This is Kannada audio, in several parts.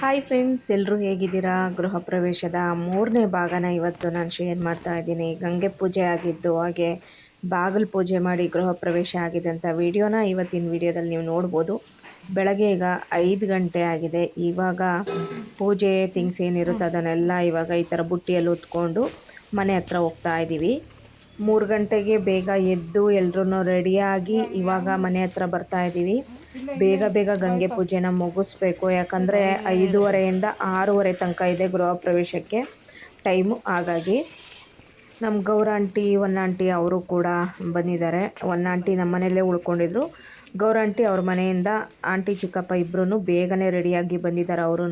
ಹಾಯ್ ಫ್ರೆಂಡ್ಸ್ ಎಲ್ಲರೂ ಹೇಗಿದ್ದೀರಾ? ಗೃಹ ಪ್ರವೇಶದ ಮೂರನೇ ಭಾಗನ ಇವತ್ತು ನಾನು ಶೇರ್ ಮಾಡ್ತಾ ಇದ್ದೀನಿ. ಗಂಗೆ ಪೂಜೆ ಆಗಿದ್ದು ಹಾಗೆ ಬಾಗಿಲು ಪೂಜೆ ಮಾಡಿ ಗೃಹ ಪ್ರವೇಶ ಆಗಿದ್ದಂಥ ವಿಡಿಯೋನ ಇವತ್ತಿನ ವಿಡಿಯೋದಲ್ಲಿ ನೀವು ನೋಡ್ಬೋದು. ಬೆಳಗ್ಗೆ ಈಗ ಐದು ಗಂಟೆ ಆಗಿದೆ. ಇವಾಗ ಪೂಜೆ ಥಿಂಗ್ಸ್ ಏನಿರುತ್ತೆ ಅದನ್ನೆಲ್ಲ ಇವಾಗ ಈ ಥರ ಬುಟ್ಟಿಯಲ್ಲಿ ಉತ್ಕೊಂಡು ಮನೆ ಹತ್ರ ಹೋಗ್ತಾ ಇದ್ದೀವಿ. ಮೂರು ಗಂಟೆಗೆ ಬೇಗ ಎದ್ದು ಎಲ್ಲರೂ ರೆಡಿಯಾಗಿ ಇವಾಗ ಮನೆ ಹತ್ರ ಬರ್ತಾ ಇದ್ದೀವಿ. ಬೇಗ ಬೇಗ ಗಂಗೆ ಪೂಜೆನ ಮುಗಿಸ್ಬೇಕು. ಯಾಕಂದರೆ ಐದೂವರೆಯಿಂದ ಆರೂವರೆ ತನಕ ಇದೆ ಗೃಹ ಪ್ರವೇಶಕ್ಕೆ. ಟೈಮು ಹಾಗಾಗಿ ನಮ್ಮ ಗೌರ ಆಂಟಿ ಒನ್ ಆಂಟಿ ಅವರು ಕೂಡ ಬಂದಿದ್ದಾರೆ. ಒನ್ ಆಂಟಿ ನಮ್ಮ ಮನೆಯಲ್ಲೇ ಉಳ್ಕೊಂಡಿದ್ರು. ಗೌರ ಆಂಟಿ ಅವ್ರ ಮನೆಯಿಂದ ಆಂಟಿ ಚಿಕ್ಕಪ್ಪ ಇಬ್ಬರೂ ಬೇಗನೆ ರೆಡಿಯಾಗಿ ಬಂದಿದ್ದಾರೆ ಅವರು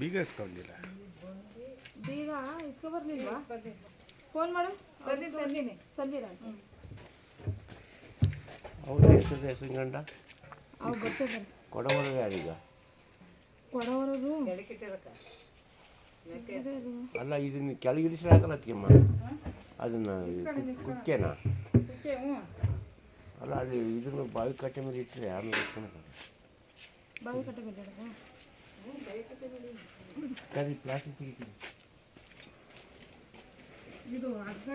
ಬೀಗ ಇಸ್ಕೊಂಡಿಲ್ಲ? ಬೇಗ ಇಸ್ಕೊ ಬರ್ಲಿಲ್ವಾ? ಫೋನ್ ಮಾಡು. ತಂದಿರ ಅವು ಬರ್ತದೆ ಕೊಡವರು ಯಾರೀಗ? ಕೊಡವರದು? ಅಲ್ಲ ಇದನ್ನ ಕೆಳಗಿಳಿಸ್ಲಾಗಲ್ಲ ಅದಕ್ಕೆಮ್ಮ ಅದನ್ನ ಕುಕ್ಕೆನಾ? ಅಲ್ಲ ಅಲ್ಲಿ ಇದನ್ನು ಬಾವಿ ಕಟ್ಟೆ ಮೇಲೆ ಇಟ್ಟರೆ ಆಮೇಲೆ ಬಾವಿ ಕಟ್ಟೆ ಸರಿ ಪ್ಲಾಸ್ಟಿಕ್ ಇದು ಅರ್ಧ.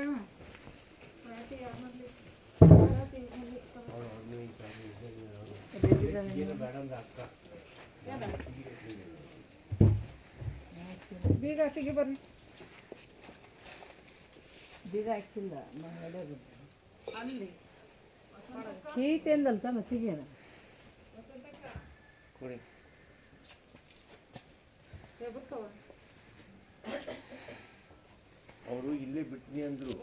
ಬೀಗ ತೆಗಿ ಬರ್ರಿ. ಬೀಗ ಹಾಕಿಲ್ಲ ಅಲ್ಲಿ. ಕೀತೆ ಅಂದಲ್ತ ಮತ್ತಿಗೇನ ಕೊಡಿ. ಅವರು ಇಲ್ಲೇ ಬಿಟ್ಟಿನಿ ಅಂದ್ರು.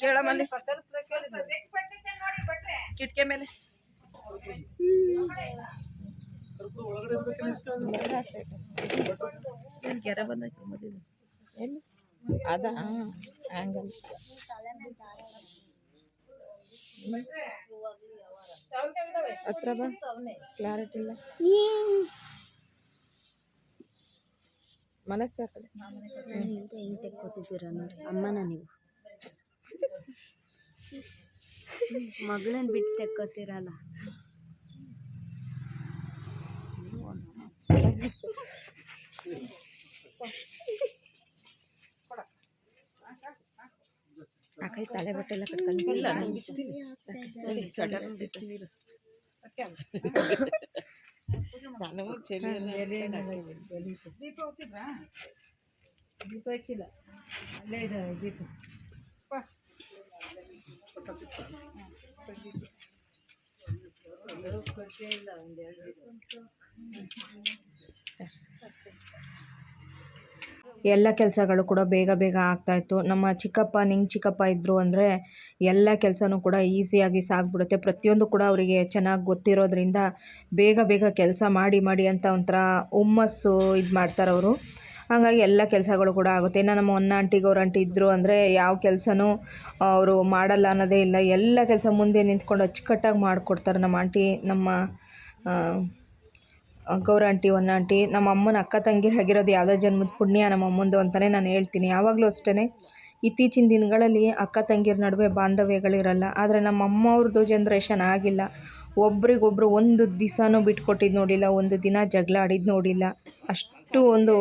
ಕೇಳಮಲ್ಲಿ ಕಿಟಕಿ ಮೇಲೆ ಕೆರೆ ಬಂದೈತೆ ಮದುವೆ ಎಲ್ಲಿ ಅದ ಆಂಗಲ್ ಹತ್ರ ಬಾ ಕ್ಲಾರಿಟಿ ಇಲ್ಲ ಮನಸ್ಸು ಆ ಕಡೆ ಹಿಂಗೆ ತೆಕ್ಕೋತಿದ್ದೀರ ನೋಡಿ. ಅಮ್ಮನ ನೀವು. ಮಗಳನ್ನ ಬಿಟ್ಟು ತೆಕ್ಕೋತೀರಲ್ಲ. ಆಕೈ ಕೈ ತಲೆ ಬಟ್ಟೆ ಎಲ್ಲ ಕಟ್ಕೊಂಡು ಇಲ್ಲ ಬಿಡ್ತೀನಿ. ಸ್ವೆಟರ್ ಬಿಡ್ತೀನಿ ಇರು. ನಾನು ಚಳಿ ಎಲ್ಲ ದೀಪ ಹೋಗ್ತಿದ್ರಾ ದೀಪ ಹಚ್ಚಿಲ್ಲ. ಅಲ್ಲೇ ಇದೆ ದೀಪ. ಇಲ್ಲ ಒಂದೆರಡು ಎಲ್ಲ ಕೆಲಸಗಳು ಕೂಡ ಬೇಗ ಬೇಗ ಆಗ್ತಾಯಿತ್ತು ನಮ್ಮ ಚಿಕ್ಕಪ್ಪ, ನಿಂಗೆ ಚಿಕ್ಕಪ್ಪ ಇದ್ದರು ಅಂದರೆ ಎಲ್ಲ ಕೆಲಸನೂ ಕೂಡ ಈಸಿಯಾಗಿ ಸಾಗ್ಬಿಡುತ್ತೆ. ಪ್ರತಿಯೊಂದು ಕೂಡ ಅವರಿಗೆ ಚೆನ್ನಾಗಿ ಗೊತ್ತಿರೋದ್ರಿಂದ ಬೇಗ ಬೇಗ ಕೆಲಸ ಮಾಡಿ ಮಾಡಿ ಅಂತ ಒಂಥರ ಹುಮ್ಮಸ್ಸು ಇದು ಮಾಡ್ತಾರೆ ಅವರು. ಹಾಗಾಗಿ ಎಲ್ಲ ಕೆಲಸಗಳು ಕೂಡ ಆಗುತ್ತೆ. ಇನ್ನು ನಮ್ಮ ಒನ್ನ ಆಂಟಿಗೆ ಅವ್ರ ಆಂಟಿ ಇದ್ದರು ಅಂದರೆ ಯಾವ ಕೆಲಸನೂ ಅವರು ಮಾಡಲ್ಲ ಅನ್ನೋದೇ ಇಲ್ಲ. ಎಲ್ಲ ಕೆಲಸ ಮುಂದೆ ನಿಂತ್ಕೊಂಡು ಅಚ್ಚುಕಟ್ಟಾಗಿ ಮಾಡಿಕೊಡ್ತಾರೆ ನಮ್ಮ ಆಂಟಿ, ನಮ್ಮ ಗೌರ ಆಂಟಿ ಒನ್ ಆಂಟಿ, ನಮ್ಮ ಅಮ್ಮನ ಅಕ್ಕ ತಂಗಿರು ಆಗಿರೋದು ಯಾವುದೋ ಜನ್ಮದ ಪುಣ್ಯ ನಮ್ಮ ಅಮ್ಮಂದು ಅಂತಲೇ ನಾನು ಹೇಳ್ತೀನಿ. ಯಾವಾಗಲೂ ಅಷ್ಟೇ ಇತ್ತೀಚಿನ ದಿನಗಳಲ್ಲಿ ಅಕ್ಕ ತಂಗಿರ ನಡುವೆ ಬಾಂಧವ್ಯಗಳಿರಲ್ಲ ಆದರೆ ನಮ್ಮ ಅಮ್ಮ ಅವ್ರದ್ದು ಜನ್ರೇಷನ್ ಆಗಿಲ್ಲ. ಒಬ್ರಿಗೊಬ್ರು ಒಂದು ದಿವಸನೂ ಬಿಟ್ಕೊಟ್ಟಿದ್ದು ನೋಡಿಲ್ಲ, ಒಂದು ದಿನ ಜಗಳ ಆಡಿದ್ದು ನೋಡಿಲ್ಲ. ಅಷ್ಟು ಒಂದು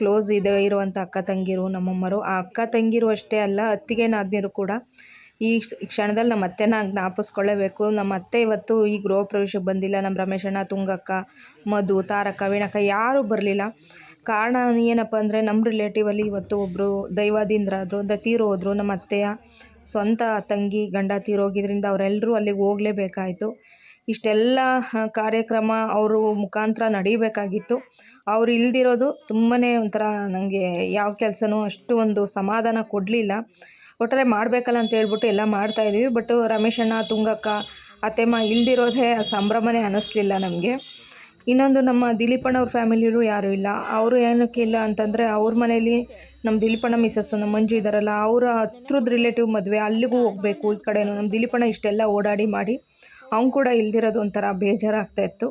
ಕ್ಲೋಸ್ ಇದೆ ಇರುವಂಥ ಅಕ್ಕ ತಂಗಿರು, ನಮ್ಮಮ್ಮರು. ಆ ಅಕ್ಕ ತಂಗಿರು ಅಷ್ಟೇ ಅಲ್ಲ ಅತ್ತಿಗೆ ನಾದ್ನಿರು ಕೂಡ ಈ ಕ್ಷ- ಕ್ಷಣದಲ್ಲಿ ನಮ್ಮ ಅತ್ತೆನ ಜ್ಞಾಪಿಸ್ಕೊಳ್ಳೇಬೇಕು. ನಮ್ಮ ಅತ್ತೆ ಇವತ್ತು ಈ ಗೃಹ ಪ್ರವೇಶಕ್ಕೆ ಬಂದಿಲ್ಲ. ನಮ್ಮ ರಮೇಶಣ್ಣ, ತುಂಗಕ್ಕ, ಮಧು, ತಾರಕ, ವೀಣಕ್ಕ ಯಾರೂ ಬರಲಿಲ್ಲ. ಕಾರಣ ಏನಪ್ಪ ಅಂದರೆ ನಮ್ಮ ರಿಲೇಟಿವಲ್ಲಿ ಇವತ್ತು ಒಬ್ಬರು ದೈವಾಧೀನರಾದರು ಅಂದರೆ ಹೋದರು ನಮ್ಮ ಅತ್ತೆಯ ಸ್ವಂತ ತಂಗಿ, ಗಂಡ ತೀರೋಗಿದ್ರಿಂದ ಅವರೆಲ್ಲರೂ ಅಲ್ಲಿಗೆ ಹೋಗಲೇಬೇಕಾಯಿತು. ಇಷ್ಟೆಲ್ಲ ಕಾರ್ಯಕ್ರಮ ಅವರು ಮುಖಾಂತರ ನಡೀಬೇಕಾಗಿತ್ತು. ಅವ್ರು ಇಲ್ದಿರೋದು ತುಂಬಾ ಒಂಥರ ನನಗೆ ಯಾವ ಕೆಲಸನೂ ಅಷ್ಟು ಒಂದು ಸಮಾಧಾನ ಕೊಡಲಿಲ್ಲ. ಒಟ್ಟಾರೆ ಮಾಡಬೇಕಲ್ಲ ಅಂತ ಹೇಳ್ಬಿಟ್ಟು ಎಲ್ಲ ಮಾಡ್ತಾ ಇದ್ದೀವಿ. ಬಟ್ ರಮೇಶಣ್ಣ ತುಂಗಕ್ಕ, ಅತ್ತೆಮ್ಮ ಇಲ್ದಿರೋದೇ ಸಂಭ್ರಮನೇ ಅನ್ನಿಸ್ಲಿಲ್ಲ ನಮಗೆ. ಇನ್ನೊಂದು ನಮ್ಮ ದಿಲೀಪಣ್ಣವ್ರ ಫ್ಯಾಮಿಲಿಯವರು ಯಾರೂ ಇಲ್ಲ. ಅವರು ಏನಕ್ಕೆ ಇಲ್ಲ ಅಂತಂದರೆ ಅವ್ರ ಮನೇಲಿ ನಮ್ಮ ದಿಲೀಪಣ್ಣ ಮಿಸಸ್ಸು ನಮ್ಮ ಮಂಜು ಇದ್ದಾರಲ್ಲ, ಅವರ ಹತ್ರದ ರಿಲೇಟಿವ್ ಮದುವೆ, ಅಲ್ಲಿಗೂ ಹೋಗಬೇಕು ಈ ಕಡೆನೂ. ನಮ್ಮ ದಿಲೀಪಣ್ಣ ಇಷ್ಟೆಲ್ಲ ಓಡಾಡಿ ಮಾಡಿ ಅವ್ನು ಕೂಡ ಇಲ್ದಿರೋದು ಒಂಥರ ಬೇಜಾರಾಗ್ತಾ ಇತ್ತು.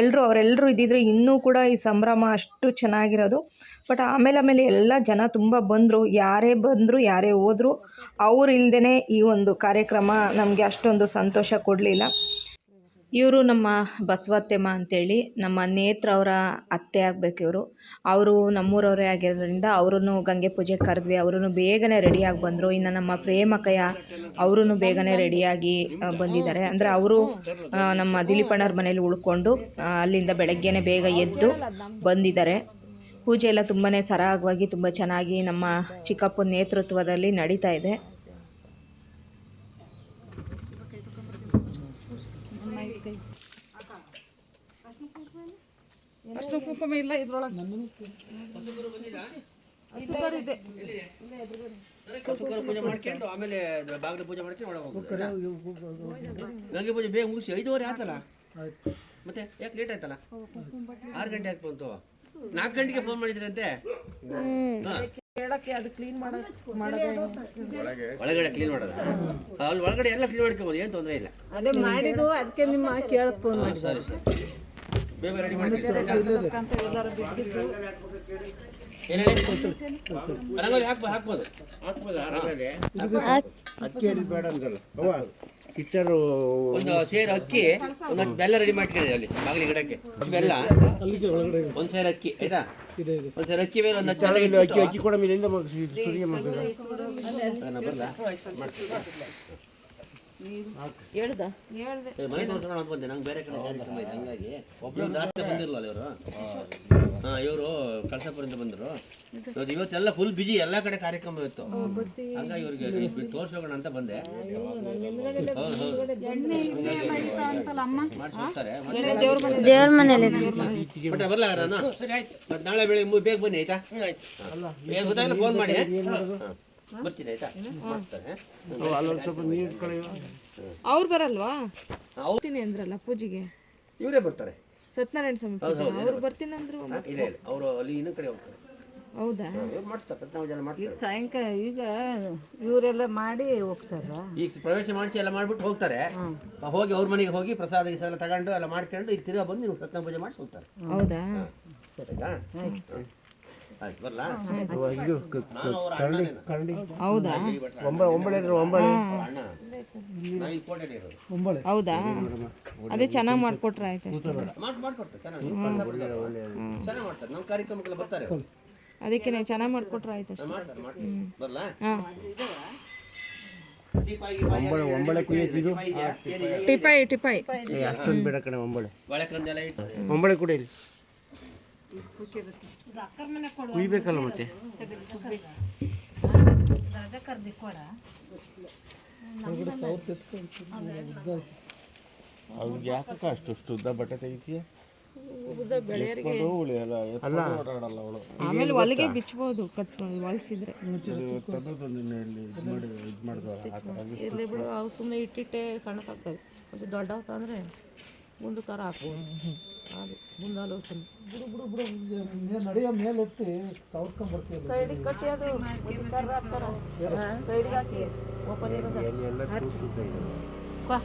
ಎಲ್ಲರೂ ಅವರೆಲ್ಲರೂ ಇದ್ದಿದ್ರೆ ಇನ್ನೂ ಕೂಡ ಈ ಸಂಭ್ರಮ ಅಷ್ಟು ಚೆನ್ನಾಗಿರೋದು. ಬಟ್ ಆಮೇಲೆ ಆಮೇಲೆ ಎಲ್ಲ ಜನ ತುಂಬ ಬಂದರು. ಯಾರೇ ಬಂದರು, ಯಾರೇ ಹೋದ್ರು, ಅವ್ರು ಇಲ್ಲದೇ ಈ ಒಂದು ಕಾರ್ಯಕ್ರಮ ನಮಗೆ ಅಷ್ಟೊಂದು ಸಂತೋಷ ಕೊಡಲಿಲ್ಲ. ಇವರು ನಮ್ಮ ಬಸವತ್ತೆಮ್ಮ ಅಂತೇಳಿ, ನಮ್ಮ ನೇತ್ರ ಅವರ ಅತ್ತೆ ಆಗಬೇಕು ಇವರು. ಅವರು ನಮ್ಮೂರವರೇ ಆಗಿರೋದ್ರಿಂದ ಅವರನ್ನು ಗಂಗೆ ಪೂಜೆ ಕರೆದ್ವಿ. ಅವರೂ ಬೇಗನೆ ರೆಡಿಯಾಗಿ ಬಂದರು. ಇನ್ನು ನಮ್ಮ ಪ್ರೇಮಕಯ ಅವರೂ ಬೇಗನೆ ರೆಡಿಯಾಗಿ ಬಂದಿದ್ದಾರೆ. ಅಂದರೆ ಅವರು ನಮ್ಮ ದಿಲೀಪಣ್ಣವ್ರ ಮನೇಲಿ ಉಳ್ಕೊಂಡು ಅಲ್ಲಿಂದ ಬೆಳಗ್ಗೆನೆ ಬೇಗ ಎದ್ದು ಬಂದಿದ್ದಾರೆ. ಪೂಜೆ ಎಲ್ಲ ತುಂಬಾ ಸರಾಗವಾಗಿ ತುಂಬ ಚೆನ್ನಾಗಿ ನಮ್ಮ ಚಿಕ್ಕಪ್ಪನ ನೇತೃತ್ವದಲ್ಲಿ ನಡೀತಾ ಇದೆ. ಅಷ್ಟು ಕುಂಕುಮ ಇಲ್ಲ ಇದ್ರೊಳಗೆ. ಸುಗರ್ ಇದೆ ಪೂಜೆ ಮಾಡ್ಕೊಂಡು ಆಮೇಲೆ ಬಾಗಿಲು ಪೂಜೆ ಮಾಡ್ಕೊಂಡು ಗಂಗೆ ಪೂಜೆ ಬೇಗ ಮುಗಿಸಿ ಐದುವರೆ ಆತಲ್ಲ? ಮತ್ತೆ ಯಾಕೆ ಲೇಟ್ ಆಯ್ತಲ್ಲ? ಆರು ಗಂಟೆ ಬಂತು. ನಾಲ್ಕು ಗಂಟೆಗೆ ಫೋನ್ ಮಾಡಿದ್ರಂತೆ? ಹಾ. ಕೇಳಕ್ಕೆ ಅದು ಕ್ಲೀನ್ ಮಾಡೋದು ಒಳಗಡೆ ಕ್ಲೀನ್ ಮಾಡೋದ? ಅಲ್ಲಿ ಒಳಗಡೆ ಎಲ್ಲ ಕ್ಲೀನ್ ಮಾಡ್ಕೊಬೋದು ಏನು ತೊಂದರೆ ಇಲ್ಲ. ಅದೇ ಮಾಡಿದ್ದು ಅದಕ್ಕೆ ನಿಮ್ಮ ಕೇಳಕ್ ಫೋನ್ ಮಾಡಿ ಸರಿ ಸರಿ. ಬೇಗ ರೆಡಿ ಹೇಳಿ? ರಂಗೋಲಿ ಹಾಕ್ಬೋದು. ಹಾಕ್ಬೋದು ಅಕ್ಕಿ ಬೇಡ ಅವ್ವ. ಕಿಚ್ಚರು ಒಂದು ಸೇರು ಅಕ್ಕಿ ಒಂದು ಬೆಲ್ಲ ರೆಡಿ ಮಾಡ್ಕೊಳ್ಳಿ ಅಲ್ಲಿ ಬಾಗಿಲಿ ಗಿಡಕ್ಕೆ ಬೆಲ್ಲ. ಒಂದು ಸೇರು ಅಕ್ಕಿ ಆಯ್ತಾ? ಒಂದು ಸೇರು ಅಕ್ಕಿ ಮೇಲೆ ಒಂದು ಅಕ್ಕಿ ಅಕ್ಕಿ ಕೂಡ ಮೇಲೆ ಹೇಳ್ದ? ಏ, ಮನೆ ತೋರ್ಸ್ಕೊಂಡು ಅಂತ ಬಂದೆ. ನಂಗೆ ಬೇರೆ ಕಡೆ ತುಂಬ ಇದೆ ಹಂಗಾಗಿ. ಒಬ್ಬರು ಜಾಸ್ತಿ ಬಂದಿರಲ್ಲ ಇವರು? ಹಾ ಇವರು ಕಳಸಪುರದಿಂದ ಬಂದರು. ಇವತ್ತು ಇವತ್ತೆಲ್ಲ ಫುಲ್ ಬಿಜಿ ಎಲ್ಲ ಕಡೆ ಕಾರ್ಯಕ್ರಮ ಇತ್ತು. ಹಂಗಾಗಿ ಇವ್ರಿಗೆ ಹೋಗೋಣ ಅಂತ ಬಂದೆ. ಹೌದು ಹೌದು. ದೇವ್ರ ಮನೇಲಿ ಬಟ್ ಬರ್ಲ ನಾನು ಮತ್ತೆ ನಾಳೆ ಬೆಳಿಗ್ಗೆ ಬೇಗ ಬನ್ನಿ ಆಯ್ತಾ? ಬೇಗ ಗೊತ್ತಾಗಲ್ಲ ಫೋನ್ ಮಾಡಿ. ಬರ್ತೀನಿ ಆಯ್ತಾ? ಮಾಡ್ತಾರೆ ಅಲ್ಲೊಂದು ಸ್ವಲ್ಪ ನೀರು ಕಳೆಯುವ ಅವ್ರು ಬರಲ್ವಾ? ಅವ್ತೀನಿ ಬರ್ತೀನಿ ಅಂದ್ರಲ್ಲ ಪೂಜೆಗೆ. ಇವರೇ ಬರ್ತಾರೆ. ಸತ್ಯನಾರಾಯಣ ಸ್ವಾಮಿ ಪೂಜೆ ಅವ್ರು ಬರ್ತೀನಿ ಅಂದ್ರು ಇಲ್ಲ ಇಲ್ಲ ಅವರು ಅಲ್ಲಿ ಇನ್ನೊಂದು ಕಡೆ ಹೋಗ್ತಾರೆ. ಹೌದಾ? ಮಾಡ್ತಾರೆ ಮಾಡ್ತಾರೆ. ಸಾಯಂಕಾಲ ಈಗ ಇವರೆಲ್ಲ ಮಾಡಿ ಹೋಗ್ತಾರ? ಈಗ ಪ್ರವೇಶ ಮಾಡಿಸಿ ಎಲ್ಲ ಮಾಡ್ಬಿಟ್ಟು ಹೋಗ್ತಾರೆ. ಹೋಗಿ ಅವ್ರ ಮನೆಗೆ ಹೋಗಿ ಪ್ರಸಾದ ಎಲ್ಲ ತಗೊಂಡು ಎಲ್ಲ ಮಾಡ್ಕೊಂಡು ಇಲ್ಲಿ ತಿರ್ಗಾ ಬಂದು ನೀವು ಸತ್ಯನಾರಾಯಣ ಪೂಜೆ ಮಾಡಿಸಿ ಹೋಗ್ತಾರೆ. ಹೌದಾ? ಆಯ್ತಾ. ಆಯ್ತು ಬರ್ಲಾ ಇದು ಕ- ನಾನು ಅವ್ರ ಕರಡಿ ಹೌದಾ? ಒಂಬ ಒಂಬಳೆ ಒಂಬಳೆ ಹೌದಾ? ಅದೇ ಚೆನ್ನಾಗಿ ಮಾಡ್ಕೊಟ್ರೆ ಆಯ್ತು ಅಷ್ಟೇ. ಮಾಡಿ ಮಾಡ್ಕೊಡ್ತಾರೆ ಚೆನ್ನಾಗಿ ಚೆನ್ನಾಗಿ ಮಾಡ್ತಾರೆ ನಮ್ಮ ಕಾರ್ಯಕ್ರಮಕ್ಕೆಲ್ಲ ಬರ್ತಾರೆ ಅವ್ರು. ಅದಕ್ಕೆ ಚೆನ್ನಾಗಿ ಮಾಡ್ಕೊಟ್ರೆ ಆಯ್ತು ಅಷ್ಟೇ. ಹಾ, ಮಾಡ್ತಾರೆ ಮಾಡ್ತಾರೆ ಬರ್ಲಾ ಹಾಂ ಒಂಬಳೆ ಒಂಬಳೆ ಕುಯ್ಯಕ್ಕೆ ಇದು ಟಿಪಾಯಿ ಟಿಪಾಯಿ. ಏ, ಅಷ್ಟೊಂದು ಬೇಡ ಕಣೆ ಒಂಬಳೆ. ಒಳಕಂದೆಲ್ಲ ಇಟ್ಟು ಒಂಬಳೆ ಕೂಡ ಇಲ್ಲಿ ಕುಯ್ಬೇಕಲ್ಲ ಮತ್ತೆ? ಅವ್ರಿಗೆ ಯಾಕಕ್ಕ ಅಷ್ಟು ಉದ್ದ ಬಟ್ಟೆ ತೆಗಿತೀಯ? ಆಮೇಲೆ ಹೊಲಿಗೆ ಬಿಚ್ಚಬಹುದು ಕಟ್ ಹೊಲಿಸಿದ್ರೆ. ಬಿಡು ಅವು ಸುಮ್ಮನೆ ಇಟ್ಟಿಟ್ಟೆ ಸಣ್ಣಕ್ಕಾಗ್ತವೆ ದೊಡ್ಡ ಅಂದ್ರೆ ಅಂದರೆ ಮುಂದಕ್ಕಾರ ಹಾಕು. ಅದು ಮುಂದೆ ಆಲೋಚನೆ. ಬಿಡು ಕಟ್ಟಿ ಅದು ಸೈಡಿಗೆ ಹಾಕಿ. ಓಪನ್ ಇರೋದು. ಎಲ್ಲ ತೂತು ಇದೆ. ಬಾ.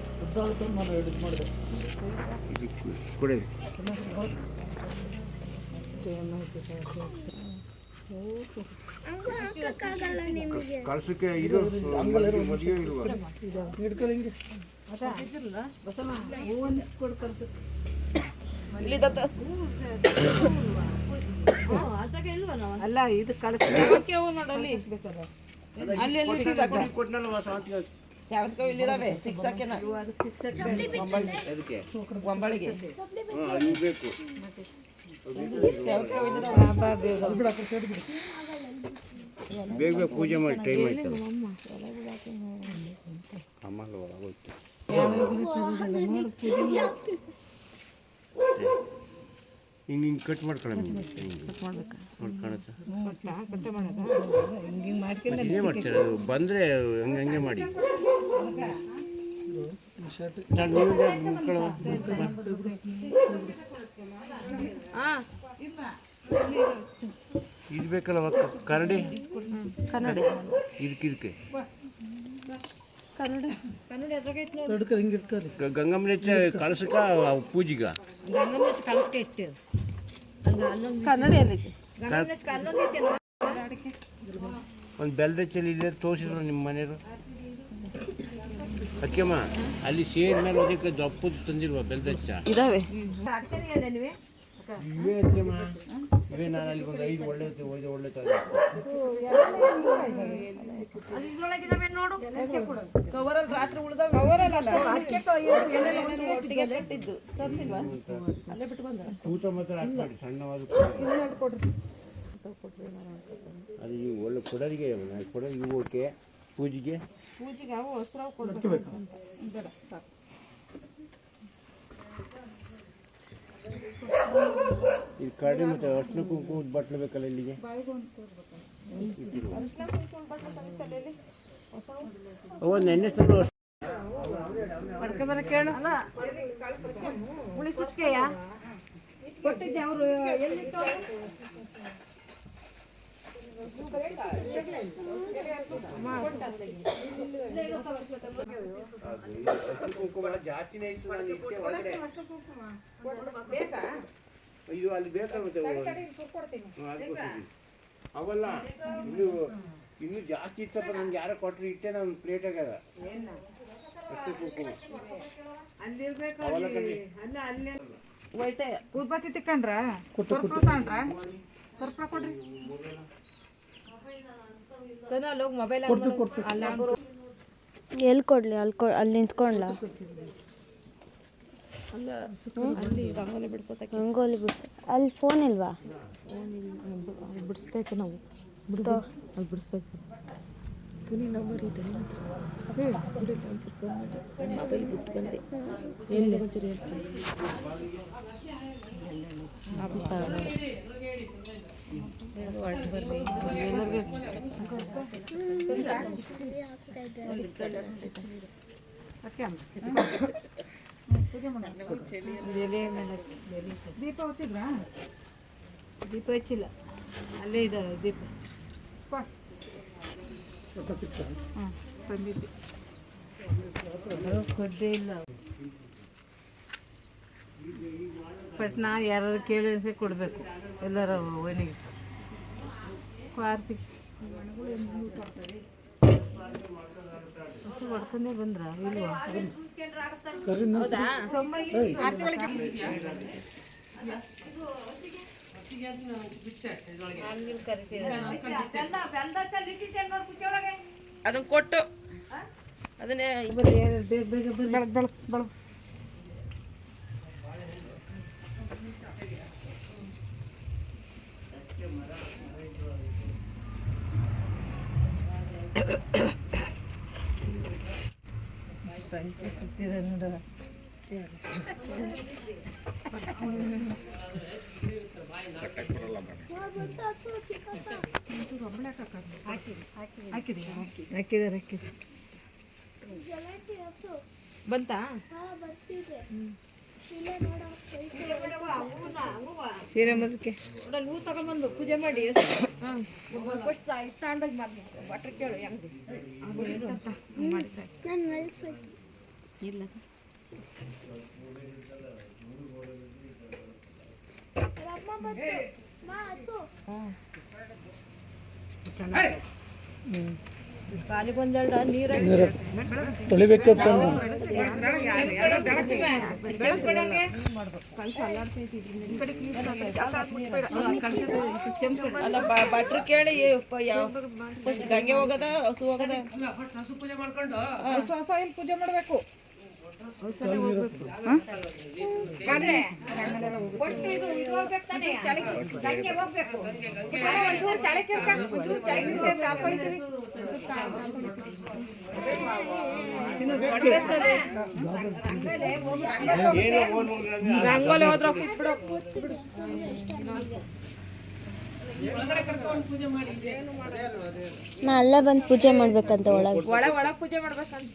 ಇದು ಕೊಡಿ. ಕಳ್ಸಕ್ಕೆ ಇದು ಮದುವೆ ಇಲ್ವಾ ಅಲ್ಲ ಇದು ಕಳಿಸ್ಬೇಕು ನೋಡಲ್ಲಿ ಅಲ್ಲಿ. ಅಲ್ಲಿ ಸೇವಂತಿಗೆ ಇಲ್ಲಿದಾವೆ ಒಂಬಳಿಗೆ ಗೊಂಬಳಿಗೆ. ಬೇಕು. ಬೇಗ. ಬೇಗ ಪೂಜೆ ಮಾಡಿ ಟೈಮ್ ಆಯ್ತಲ್ಲ. ಅಮ್ಮ ಒಳಗೋಯ್ತು ಹಿಂಗೆ ಹಿಂಗೆ ಕಟ್ ಮಾಡ್ಕೊಳ್ಳಿ ಹಿಂಗೆ ಮಾಡ್ತೀರ? ಬಂದರೆ ಹಂಗೆ ಹಂಗೆ ಮಾಡಿ. ಇದು ಬೇಕಲ್ಲ ಕನ್ನಡಿ. ಕನ್ನಡ. ಇದಕ್ಕೆ ಇದಕ್ಕೆ. ಗ- ಗಂಗಮ್ಮನ ಕಳಸಕ್ಕ ಪೂಜಿಗ? ಕನ್ನಡ ಎಲ್ಲೈತಿ ಒಂದು ಬೆಲ್ದ ಚೆಲ್ಲಿ ಇಲ್ಲೇ ತೋರಿಸಿದ್ರು ನಿಮ್ಮ ಮನೆಯವರು? ಅದಕ್ಕೆಮ್ಮ ಅಲ್ಲಿ ಸೇರ್ ಮೇಲೆ ಅದಕ್ಕೆ ದಪ್ಪದ ತಂದಿರುವ ಬೆಲ್ದಚ್ಚ ಇದಾವೆ. ಇವೇ ಇವೇ ನಾನು ಒಂದು ಐದು ಒಳ್ಳೆ ಒಳ್ಳೆ ಒಳ್ಳೆ ನೋಡು ಕವರಲ್ಲಿ ರಾತ್ರಿ ಊಟ ಮಾತ್ರ ಸಣ್ಣವಾದ ಅದು ಈ ಒಳ್ಳೆ ಕೊಡರಿಗೆ ಕೊಡೋದು ಇವು ಓಕೆ ಪೂಜೆಗೆ ಪೂಜೆಗೆ ಅವು ವಸ್ತ್ರ ಕೊಡ್ಬೇಕು ಬೇಡ ಸಾಕು ಇದು ಕಡಿಮೆ ಮತ್ತೆ ಅರ್ಶಿನ ಕುಂಕುಮ ಬಟ್ಲು ಬೇಕಲ್ಲ ಇಲ್ಲಿಗೆ? ಒಂದು ನೆನ್ನೆ ಪಡ್ಕ ಬರ ಕೇಳು ಹುಳಿ. ನಾನು ಇಷ್ಟೇ ಒಳಗಡೆ ಅಯ್ಯೋ ಅಲ್ಲಿ ಬೇಕಾಗುತ್ತೆ. ಅವಲ್ಲ ಇನ್ನು ಇನ್ನು ಜಾಸ್ತಿ ಇತ್ತಪ್ಪ ನನ್ಗೆ ಯಾರೋ ಕೊಟ್ರು ಇಟ್ಟೆ ನಾನು ಪ್ಲೇಟ್ ಆಗ್ಯದ ವೈಟೆ ಉದ್ಬತ್ತಿ ತಿಕ್ಕಂಡ್ರ ಕೊಡ್ರಿ. ಎಲ್ಲಿ ಕೊಡ್ಲಿ? ಅಲ್ಲಿ ಕೊ ಅಲ್ಲಿ ನಿಂತ್ಕೊಂಡ್ಲ? ಅಲ್ಲ ಅಲ್ಲಿ ರಂಗೋಲಿ ಬಿಡ್ಸ ಅಲ್ಲಿ ಫೋನ್ ಇಲ್ವಾ? ಬಿಡಿಸ್ತೈತೆ ನಾವು. ಅಲ್ಲಿ ಬಿಡಿಸ್ತೈತೆ ಪುನಿ ನಂಬರ್ ಇದೆ ಒಂಚೂರು ಫೋನ್ ಮಾಡಿ. ನನ್ನ ಮೊಬೈಲ್ ಬಿಟ್ಟು ಬಂದೆ. ಎಲ್ಲಿ ಒಂಚೂರು ಹೇಳ್ತೀನಿ. ದೀಪ ಹಚ್ಚಿದ್ರ ದೀಪ ಹಚ್ಚಿಲ್ಲ. ಅಲ್ಲೇ ಇದ್ದಾವೆ ದೀಪ. ಹ್ಞೂ ತಂದಿದ್ದೆ ಕೊಡ್ದೇ ಇಲ್ಲ. ಯಾರು ಕೇಳಿದ್ರೆ ಕೊಡಬೇಕು. ಎಲ್ಲರ ಓಣಿಗೆ ಕಾರ್ತಿಕ್. ಹೊಡ್ಕೊಂಡೇ ಬಂದ್ರ ಇಲ್ವಾ? ಅದನ್ನ ಕೊಟ್ಟು ಅದನ್ನೇ ಇವತ್ತು ಬೇಗ ಬೇಗ ಬರ್ರಿ ಬೆಳಗ್ ಬೆಳಗ್ ಬೆಳಗ್ ಸುತ್ತಿದೆ ನೋಡ ಹಾಕಿದೀಯ ಹಾಕಿದಾರೆ ಹಾಕಿದೆ. ಬಂತಾ? ಸೀರೆ ಮದಕ್ಕೆ ಹೂ ತಗೊಂಬಂದು ಪೂಜೆ ಮಾಡಿ. ಫಸ್ಟ್ ತಗೊಂಡೋಗಿ ಬಟ್ರ್ ಕೇಳು ಹೆಂಗೆ ಇಲ್ಲ ಕಾಲಿಗೊಂದೆರಡು ನೀರು ಅಲ್ಲ ಭಟ್ರು ಕೇಳಿ ಫಸ್ಟ್ ಗಂಗೆ ಹೋಗದ ಹಸು ಹೋಗದ? ಹೊಸ ಹೊಸ ಇಲ್ಲಿ ಪೂಜೆ ಮಾಡಬೇಕು. ರಂಗೋಲಿ ಹೋದ್ರ ನಾ ಅಲ್ಲೇ ಬಂದು ಪೂಜೆ ಮಾಡ್ಬೇಕಂತ ಒಳಗೆ. ಒಳ ಒಳ ಪೂಜೆ ಮಾಡ್ಬೇಕಂತ.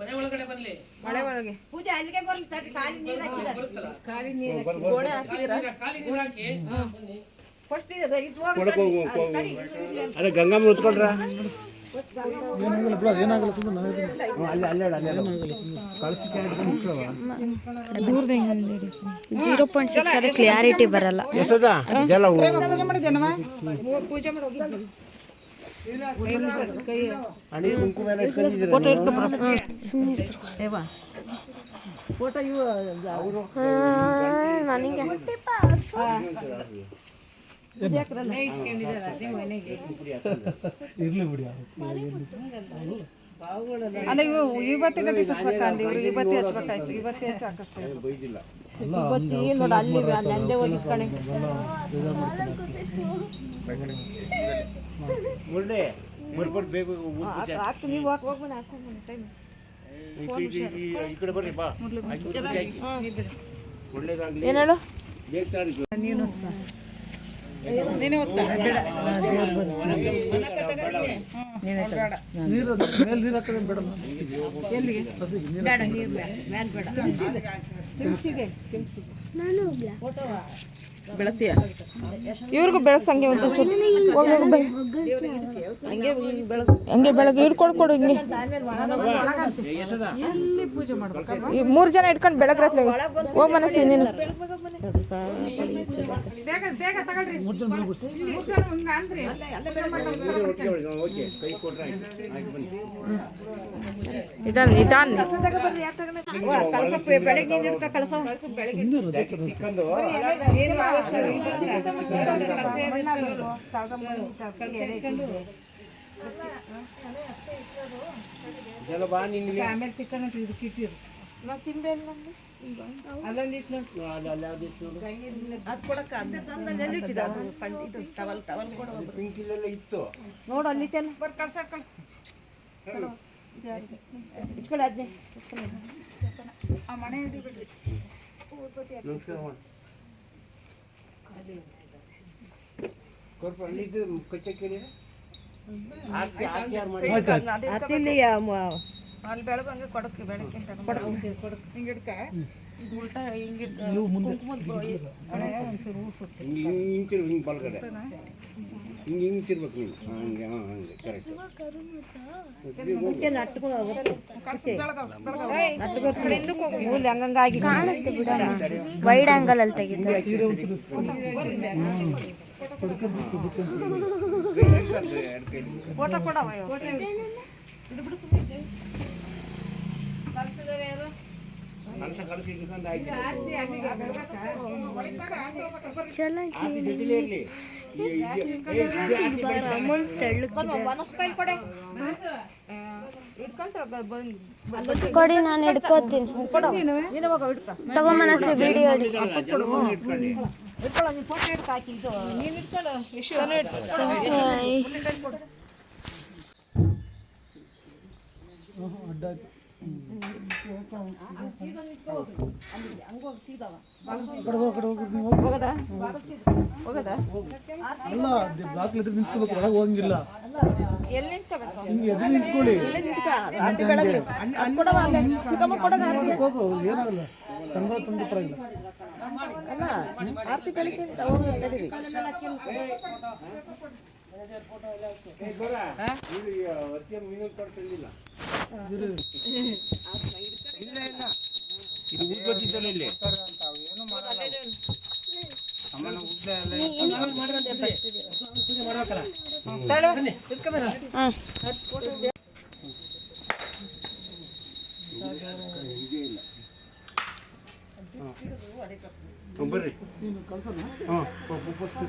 ಮಳೆ ಒಳಗೆ. ಪೂಜೆ ಅಲ್ಲಿಗೆ ಬರ್ಲಿ ತಟ್ಟಿ ಕಾಲಿ ನೀರು ಹಾಕಿದ್ದಾರೆ ಖಾಲಿ ನೀರು ಗೋಡೆ ಹಾಕಿದಿರ ಫಸ್ಟ್ ಇದು ಇದು ಹೋಗ್ಬೇಕು ಅದೇ ಗಂಗಮ್ಮ ಉತ್ಕೊಂಡ್ರ ಹ್ಮ್, ಅಲ್ಲೇ ಅಲ್ಲೇ ಅಲ್ಲೇ ಕಳ್ಸಕ್ಕೆ ಜೀರೋ ಪಾಯಿಂಟ್ ಸಿಕ್ಸ್ ಆದರೆ ಕ್ಲಿಯಾರಿಟಿ ಬರಲ್ಲ. ಎಷ್ಟದ? ಪೂಜೆ ಮಾಡಿ ಹೋಗಿದ್ವಿ. ಹಣಿ ಬಿಡಿ ಅಲ್ಲ ಇವು ಇವತ್ತಿ ಗಟ್ಟಿ ತರ್ಸಕ್ಕ ಇವ್ರು ಇವತ್ತಿ ಹಚ್ಬೇಕಾಯ್ತು ಇವತ್ತಿ ಹಚ್ಚಿ ಇವತ್ತಿ ನೋಡಿ ಅಲ್ಲಿ ನಂದೇ ಹೋಗಿಸ್ಕಣೆ ಒಳ್ಳೆ ಬರ್ಬಿಟ್ಟು ಬೇಗ ಹಾಕಿ ನೀವು ಟೈಮ್ ಈ ಕಡೆ ಬರ್ರಿ ಬಾ ಒಳ್ಳೇದಾಗ್ಲಿ ಏನು ಹೇಳು ಬೇಗ ಒತ್ತಾ ನೀನೇ ಓದ್ತಾ ಬೇಡ ಬೆಳಗ್ತೀಯ ಇವ್ರಿಗೂ ಬೆಳಗ್ಸಂಗೆ ಸಂಗೆ ಒಂದು ಚೂರು ಹೋಗಿ ಹೋಗಿ ಬೆಳಗ್ಗೆ ಹಂಗೆ ಬೆಳಗ್ಗೆ ಇವ್ರು ಕೊಡು ಕೊಡು ಹಿಂಗೆ. ಈ ಮೂರು ಜನ ಇಟ್ಕೊಂಡು ಬೆಳಗ್ಗೆ ರಾತ್ರಿ ಹೋಗ್. ಮನಸ್ಸು ನೀನು ಬೆಳಗ್ಗೆ ಇದೆಲ್ಲ ಬಾ ನಿನ್ಗೆ ಅಲ್ಲಿ ಅಲ್ಲಿ ಯಾವ್ದು ಇತ್ತು ನೋಡು. ಪಿಂಕ್ ಇಲ್ಲೆಲ್ಲ ಇತ್ತು ನೋಡು ಅಲ್ಲಿ ಚೆನ್ನ ಇಟ್ಕೊಳ್ಳಿ ಅದನ್ನೇ ನಮಸ್ಕಾರ ಮಾಡು. ಕೊರ್ಪ ಅಲ್ಲಿದ್ದು ಕಚ್ಚೆ ಕೇಳಿದ್ರೆ ಆರ್ತಿ ಆರ್ತಿ ಯಾರು ಮಾಡಿ ಅತ್ತಿಲ್ಲಿ ಅಲ್ಲಿ ಬೆಳಗ್ಗೆ ಹಂಗೆ ಕೊಡಕ್ಕೆ ಬೆಳಗ್ಗೆ ಹಿಂಗೆ ಹಿಡ್ಕ ಇದು ಉಲ್ಟಾ ಹಿಂಗೆ ಕುಂಕುಮದ ಹಿಂಗೆ ಹಿಂಗೆ ತಿರ್ಬೇಕು ಹಿಂಗೆ ಬಲಗಡೆ. ಹಿಂಗೆ ಹಿಂಗೆ ತಿರ್ಬೇಕು ನೀವು ಹಂಗೆ ಹಾಂ ಹಂಗೆ ಕರೆಕ್ಟ್ ಹಂಗಂಗಾಗಿ ಕಾಣುತ್ತೆ ವೈಡ್ ಆಂಗಲ್ ಅಲ್ಲಿ ತೆಗಿತಾರೆ ಫೋಟೋ ಕೊಡವ ಬಿಡು ಸುಮ್ಮನೆ ಇಟ್ಕೊಂಡು ಆಯ್ತು ಚಲೋ ಕೊಡೆ ನಾನು ಹಿಡ್ಕೋತೀನಿ. ನೀನು ಹೋಗ ಹಿಡ್ಕ ತಗೋ ಮನಸ್ಸು ವಿಡಿಯೋ ಹಿಡಿ. ಅಲ್ಲ ಬ್ಲಾಕ್ ಹತ್ರ ನಿಂತ್ಕೋಬೇಕು ಒಳಗೆ ಹೋಗಂಗಿಲ್ಲ ಎಲ್ಲಿ ನಿಂತ್ಕೋಬೇಕು ನಿಂತ್ಕೊಳ್ಳಿ ಹೋಗು ಏನಾಗಲ್ಲ ತಂಗ ತುಂಬ ಪರವಾಗಿಲ್ಲ ಕೊಡ್ತಿಲ್ಲ ಇಲ್ಲ ಇಲ್ಲ. ಇದು ಊದ್ಕೊತಿದ್ದಲ್ಲ ಇಲ್ಲಿ. ಬರ್ರಿ. ಹಾಂ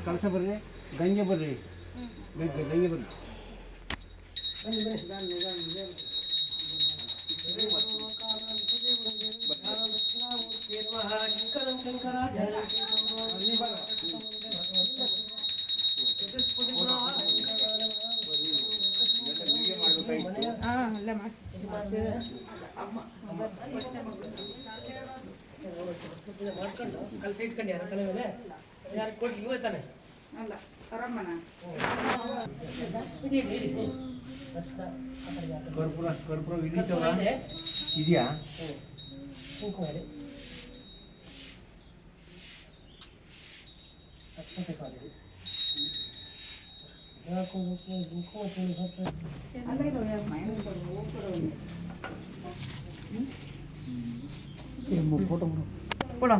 ಕಳಸ ಬರ್ರಿ. ಗಂಗೆ ಬರ್ರಿ. ಗಂಗೆ ಗಂಗೆ ಬರ್ರಿ ಕರ್ಪೂರ ಕರ್ಪೂರ ಹಿಡಿತವ ಇದೆಯಾ ಫೋಟೋ ಕೊಡು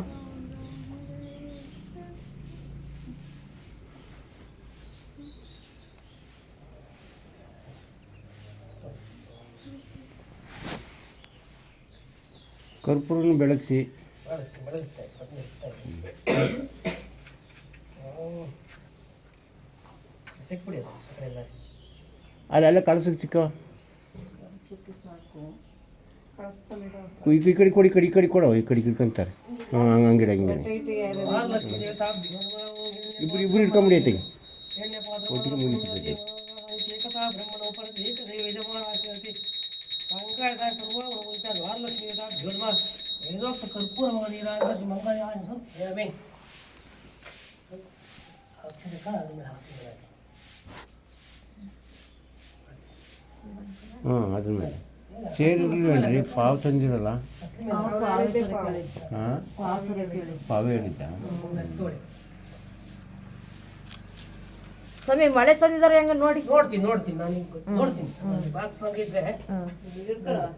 ಕರ್ಪೂರನ ಬೆಳಗಿಸಿ. ಅಲ್ಲೆಲ್ಲ ಕಳ್ಸಕ್ಕೆ ಚಿಕ್ಕ ಈ ಕಡೆ ಕೊಡಿ ಕಡಿ ಕಡೆ ಈ ಕಡೆ ಕೊಡೋ ಈ ಕಡೆ ಇಟ್ಕೊಂತಾರೆ ಹಾಂ ಹಂಗಿಡ ಹಂಗಿಡ ಇಬ್ಬರು ಇಬ್ಬರು ಇಟ್ಕೊಂಬಿಡಿ ಐತೆ ಒಟ್ಟಿಗೆ ಮುಗಿಸ್ಬಿಟ್ಟೈತೆ ಹಾಂ ಅದ್ರ ಮೇಲೆ ಸೇರಿರ್ಲಿಲ್ಲ ಪಾವು ತಂದಿರಲ್ಲ ಹಾಂ ಪಾವೇ ಹೇಳಿದ್ದ ಸ್ವಾಮಿ ಮಳೆ ತಂದಿದ್ದಾರೆ ಹೆಂಗ ನೋಡಿ. ನೋಡ್ತೀನಿ ನೋಡ್ತೀನಿ ನಾನು ನೋಡ್ತೀನಿ. ಬಾಕ್ಸ್ ಹೋಗಿದ್ರೆ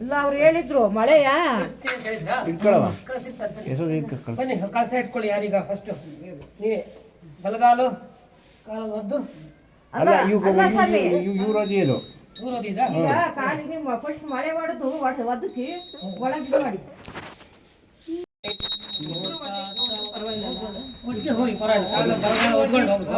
ಇಲ್ಲ ಅವ್ರು ಹೇಳಿದ್ರು ಮಳೆಯಾ? ಅಷ್ಟೇ ಅಂತ ಹೇಳಿದ್ರಾ? ಇಟ್ಕೊಳವ? ಕಳಿಸಿರ್ತಾರೆ ಹೆಸರು ಇಟ್ಕೊ ಬನ್ನಿ ಕಳಸ ಇಟ್ಕೊಳ್ಳಿ ಯಾರೀಗ ಫಸ್ಟ್ ನೀವೇ ಬಲಗಾಲು ಕಾಲು ಒದ್ದು. ಅಲ್ಲ ಸ್ವಾಮಿ. ಈಗ ಕಾಲಿಗೆ ಫಸ್ಟ್ ಮಳೆ ಮಾಡುದು ಒದಿಸಿ ಒಳಗೆ ಮಾಡಿ. ಒಟ್ಟಿಗೆ ಹೋಗಿ ಪರವಾಗಿಲ್ಲ. ಕಾಲ ಬಲಗಾಲ ಒದ್ಕೊಂಡು ಹೋಗ್ದು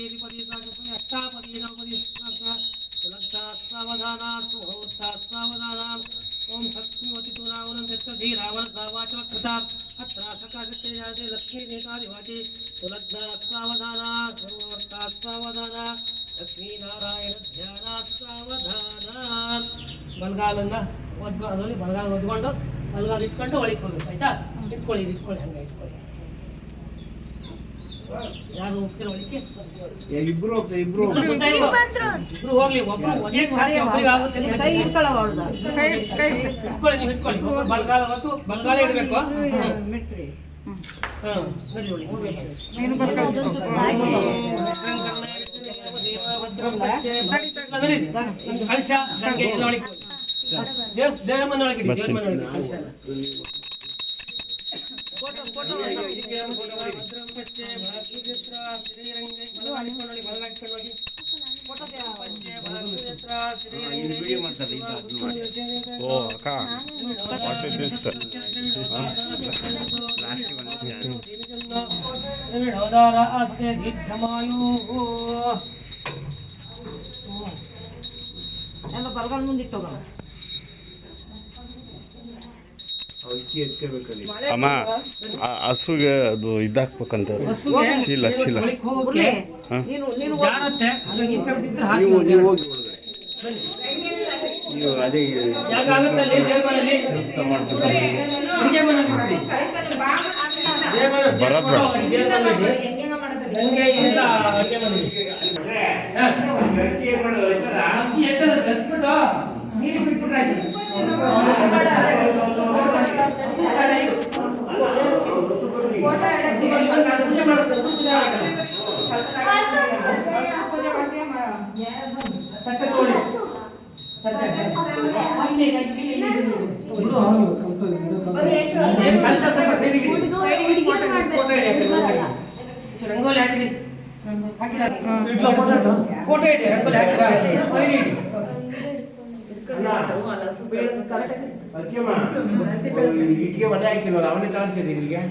ಇಟ್ಕೊಳ್ಳಿ ಇಟ್ಕೊಳ್ಳಿ ಹಂಗೆ ಇಟ್ಕೊಳ್ಳಿ. ಯಾರು ಹೋಗ್ತೀರ ಒಳಕ್ಕೆ ಇಬ್ರು ಹೋಗ್ತಾರೆ ಇಬ್ರು ಇಬ್ರು ಹೋಗ್ಲಿ ಒಬ್ರು ಒಂದೇ ಸಾರಿ ಒಬ್ರಿಗೆ ಆಗುತ್ತೆ ಕೈ. ಇಟ್ಕೊಳ್ಳೋ ನೀವು ಇಟ್ಕೊಳ್ಳಿ ಒಬ್ಬರು ಬಲಗಾಲ ಹೊತ್ತು ಬಲಗಾಲ ಇಡಬೇಕು. ಹಾಂ ನಡಿ ಒಳಗೆ ಕಳಶ. ದೇವ್ರ ಮನೆ ಒಳಗೆ ಇಡಿ, ದೇವ್ರ ಮನೆ ಕಳಶ. ಎಲ್ಲ. ಹೌದಾರ ಅಸ್ತೆ ದೀರ್ಘಮಾಯು ಎಲ್ಲ ಬರಗಾಲ ಮುಂದೆ ಇಟ್ಟೋಗ ಅಮ್ಮ ಆ ಹಸುಗೆ ಅದು ಇದಾಕ್ಬೇಕಂತ ಚೀಲ ಚೀಲ. ನೀವು ಅದೇ ಬರೋದ್ ಬೇಡ. ರಂಗೋಲಿ ಹಾಕಿದ ಫೋಟೋ ಇಡಿ ರಂಗೋಲಿ ಹಾಕಿದ. ಇಟ್ಟಿಗೆ ಒಲೆ ಹಾಕಿಲ್ವಲ್ಲ ಅವನೇ ತಗೊಂತೀನಿ ಇಲ್ಲಿಗೆ?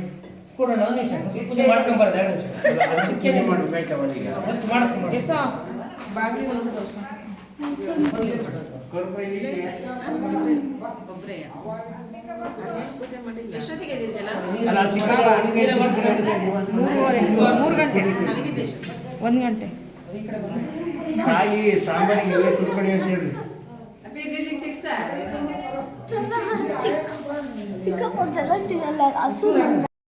ಕೊಡೋಣ ಒಂದು ನಿಮಿಷ ಪೂಜೆ ಎರಡು ನಿಮಿಷ. ಪೂಜೆ ಮಾಡ್ಬೇಕಾಯ್ತು ಅವನಿಗೆ? ಅವತ್ತು ಮಾಡಿಸ್ತೀನಿ ಮಾಡಿ. ಅಲ್ಲ ಚಿಕ್ಕ ಮೂರುವರೆ ಮೂರು ಗಂಟೆ. ಒಂದು ಗಂಟೆ. ತಾಯಿ ಸಾಂಬಾರಿಗೆ ಇವೇ ತುರ್ಕಡಿ ಅಂತ ಹೇಳ್ರಿ ಚಿಕ್ಕ ಚಿಕ್ಕ ಕೊಡ್ಸಲ್ಲ ಹಸು